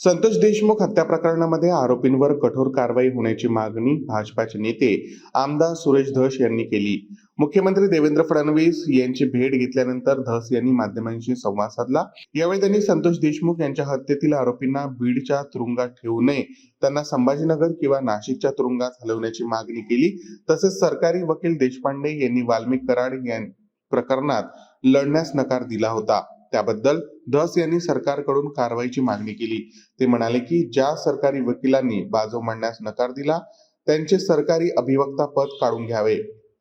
संतोष देशमुख हत्या प्रकरणामध्ये आरोपींवर कठोर कारवाई होण्याची मागणी भाजपाचे नेते आमदार सुरेश धस यांनी केली. मुख्यमंत्री देवेंद्र फडणवीस यांची भेट घेतल्यानंतर धस यांनी माध्यमांशी संवाद साधला. यावेळी त्यांनी संतोष देशमुख यांच्या हत्येतील आरोपींना बीडच्या तुरुंगात ठेवू नये त्यांना संभाजीनगर किंवा नाशिकच्या तुरुंगात हलवण्याची मागणी केली. तसेच सरकारी वकील देशपांडे यांनी वाल्मिक कराड या प्रकरणात लढण्यास नकार दिला होता. त्याबद्दल धस यांनी सरकारकडून कारवाईची मागणी केली. ते म्हणाले की ज्या सरकारी वकिलांनी बाजू मांडण्यास नकार दिला त्यांचे सरकारी अभिवक्ता पद काढून घ्यावे.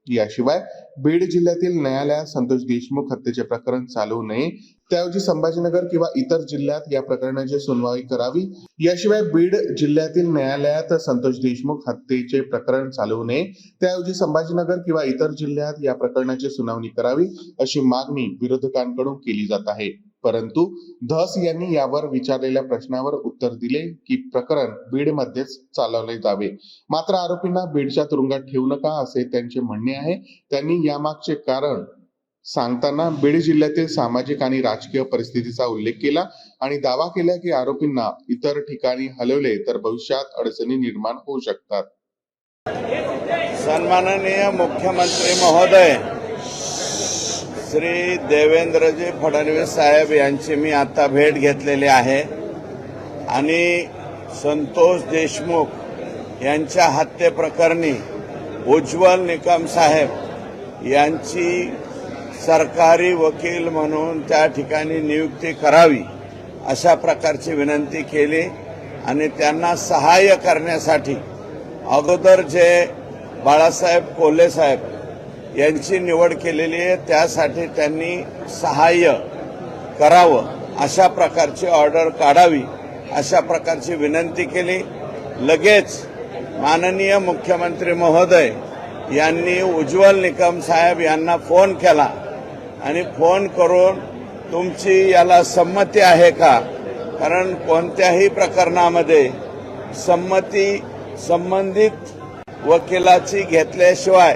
याशिवाय बीड जिल्ह्यातील न्यायालयात संतोष देशमुख हत्येचे प्रकरण चालवू नये त्याऐवजी संभाजीनगर किंवा इतर जिल्ह्यात या प्रकरणाची सुनवाई करावी. याशिवाय बीड जिल्ह्यातील न्यायालयात संतोष देशमुख हत्येचे प्रकरण चालवू नये त्याऐवजी संभाजीनगर किंवा इतर जिल्ह्यात या प्रकरणाची सुनावणी करावी अशी मागणी विरोधकांकडून केली जात आहे. परंतु धस यांनी यावर विचारलेल्या प्रश्नावर उत्तर दिले की प्रकरण बीडमध्येच चालवले जावे. मात्र आरोपींना बीडच्या तुरुंगात ठेवू नका असे त्यांचे म्हणणे आहे. त्यांनी यामागचे कारण सांगताना बीड जिल्ह्यातील सामाजिक आणि राजकीय परिस्थितीचा उल्लेख केला आणि दावा केला की आरोपींना इतर ठिकाणी हलवले तर भविष्यात अडचणी निर्माण होऊ शकतात. सन्माननीय मुख्यमंत्री महोदय श्री देवेंद्रजी फडणवीस साहेब यांची मी आता भेट घेतलेली आहे. आणि संतोष देशमुख यांच्या हत्येप्रकरणी उज्ज्वल निकम साहेब यांची सरकारी वकील म्हणून त्या ठिकाणी नियुक्ती करावी अशा प्रकारची विनंती केली आणि त्यांना सहाय्य करण्यासाठी अगोदर जे बाळासाहेब कोल्हे साहेब यांची निवड केलेली आहे त्यासाठी त्यांनी सहाय्य करावं. अशा प्रकारची ऑर्डर काढावी अशा प्रकारची विनंती केली. लगेच माननीय मुख्यमंत्री महोदय यांनी उज्ज्वल निकम साहेब यांना फोन केला आणि फोन करून तुमची याला संमती आहे का? कारण कोणत्याही प्रकरणामध्ये संमती संबंधित वकिलाची घेतल्याशिवाय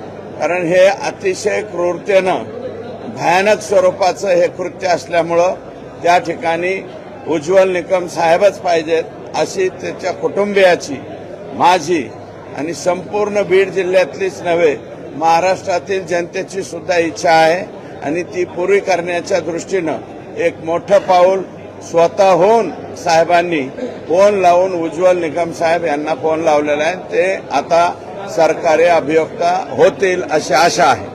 कारण हे अतिशय क्रूरतेनं भयानक स्वरूपाचं हे कृत्य असल्यामुळं त्या ठिकाणी उज्ज्वल निकम साहेबच पाहिजेत अशी त्याच्या कुटुंबियाची माझी आणि संपूर्ण बीड जिल्ह्यातलीच नव्हे महाराष्ट्रातील जनतेची सुद्धा इच्छा आहे आणि ती पुरी करण्याच्या दृष्टीनं एक मोठं पाऊल स्वतःहून साहेबांनी फोन लावून उज्ज्वल निकम साहेब यांना फोन लावलेला आहे. ते आता सरकारी अभियोक्ता होतील अशी आशा आहे.